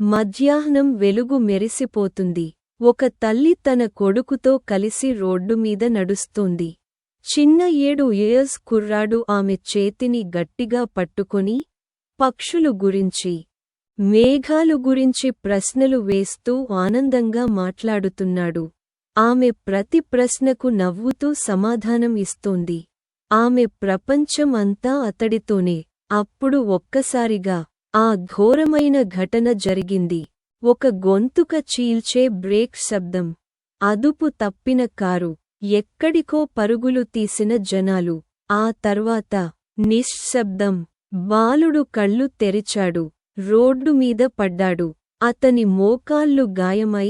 మధ్యాహ్నం వెలుగు మెరిసిపోతుంది. ఒక తల్లి తన కొడుకుతో కలిసి రోడ్డు మీద నడుస్తోంది. చిన్న ఏడు ఇయర్స్ కుర్రాడు ఆమె చేతిని గట్టిగా పట్టుకుని పక్షులు గురించి మేఘాలు గురించి ప్రశ్నలు వేస్తూ ఆనందంగా మాట్లాడుతున్నాడు. ఆమె ప్రతి ప్రశ్నకు నవ్వుతూ సమాధానం ఇస్తోంది. ఆమె ప్రపంచం అంతా అతడితోనే. అప్పుడు ఒక్కసారిగా ఆ ఘోరమైన ఘటన జరిగింది. ఒక గొంతుక చీల్చే బ్రేక్ శబ్దం. అదుపు తప్పిన కారు. ఎక్కడికో పరుగులు తీసిన జనాలు. ఆ తర్వాత నిశ్శబ్దం. బాలుడు కళ్ళు తెరిచాడు. రోడ్డు మీద పడ్డాడు. అతని మోకాళ్ళు గాయమై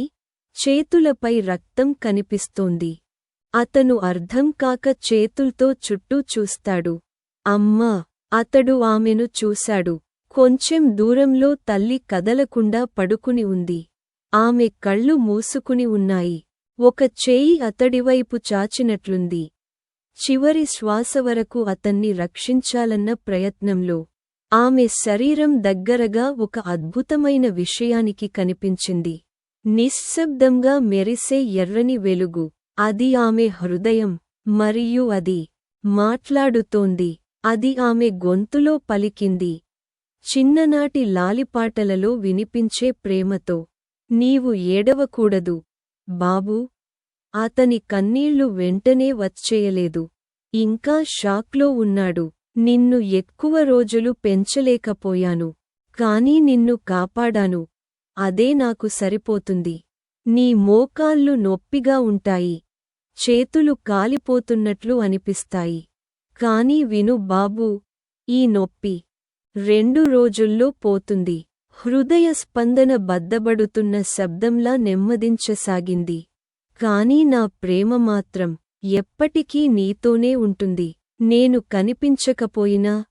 చేతులపై రక్తం కనిపిస్తోంది. అతను అర్థం కాక చేతుల్తో చుట్టూ చూస్తాడు. అమ్మా! అతడు ఆమెను చూశాడు. కొంచెం దూరంలో తల్లి కదలకుండా పడుకుని ఉంది. ఆమె కళ్ళు మూసుకుని ఉన్నాయి. ఒక చేయి అతడివైపు చాచినట్లుంది. చివరి శ్వాస వరకు అతన్ని రక్షించాలన్న ప్రయత్నంలో. ఆమె శరీరం దగ్గరగా ఒక అద్భుతమైన విషయానికి కనిపించింది. నిశ్శబ్దంగా మెరిసే ఎర్రని వెలుగు. అది ఆమె హృదయం మరియు అది మాట్లాడుతోంది. అది ఆమె గొంతులో పలికింది. చిన్ననాటి లాలిపాటలలో వినిపించే ప్రేమతో. నీవు ఏడవకూడదు. బాబూ అతని కన్నీళ్ళు వెంటనే వచ్చేయలేదు. ఇంకా షాక్లో ఉన్నాడు. నిన్ను ఎక్కువ రోజులు పెంచలేకపోయాను. కాని నిన్ను కాపాడాను. అదే నాకు సరిపోతుంది. నీ మోకాళ్ళు నొప్పిగా ఉంటాయి. చేతులు కాలిపోతున్నట్లు అనిపిస్తాయి. కాని విను బాబూ ఈ నొప్పి రెండు రోజుల్లో పోతుంది. హృదయ స్పందన బద్దబడుతున్న శబ్దంలా నెమ్మదించసాగింది. కాని నా ప్రేమ మాత్రం ఎప్పటికీ నీతోనే ఉంటుంది. నేను కనిపించకపోయినా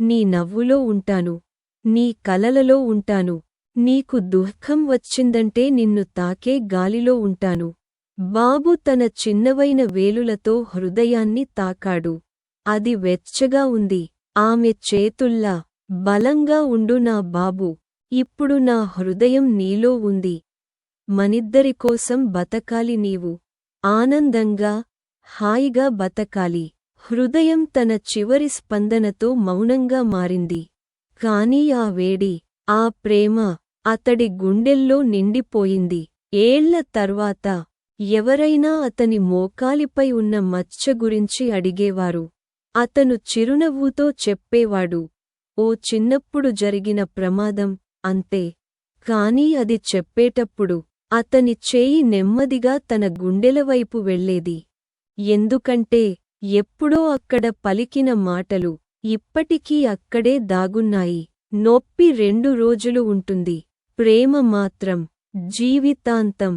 నీ నవ్వులో ఉంటాను. నీ కలలలో ఉంటాను. నీకు దుఃఖం వచ్చిందంటే నిన్ను తాకే గాలిలో ఉంటాను. బాబు తన చిన్నవైన వేలులతో హృదయాన్ని తాకాడు. అది వెచ్చగా ఉంది. ఆమె చేతుల్లా బలంగా ఉండు నా బాబు ఇప్పుడు నా హృదయం నీలో ఉంది. మనిద్దరి కోసం బతకాలి నీవు. ఆనందంగా హాయిగా బతకాలి. హృదయం తన చివరి స్పందనతో మౌనంగా మారింది. కాని ఆ వేడి ఆ ప్రేమ అతడి గుండెల్లో నిండిపోయింది. ఏళ్ళ తర్వాత ఎవరైనా అతని మోకాలిపై ఉన్న మచ్చ గురించి అడిగేవారు. అతను చిరునవ్వుతో చెప్పేవాడు. ఓ చిన్నప్పుడు జరిగిన ప్రమాదం అంతే. కాని అది చెప్పేటప్పుడు అతని చేయి నెమ్మదిగా తన గుండెలవైపు వెళ్ళేది ఎందుకంటే ఎప్పుడో అక్కడ పలికిన మాటలు ఇప్పటికీ అక్కడే దాగున్నాయి. నొప్పి రెండు రోజులు ఉంటుంది. ప్రేమ మాత్రం జీవితాంతం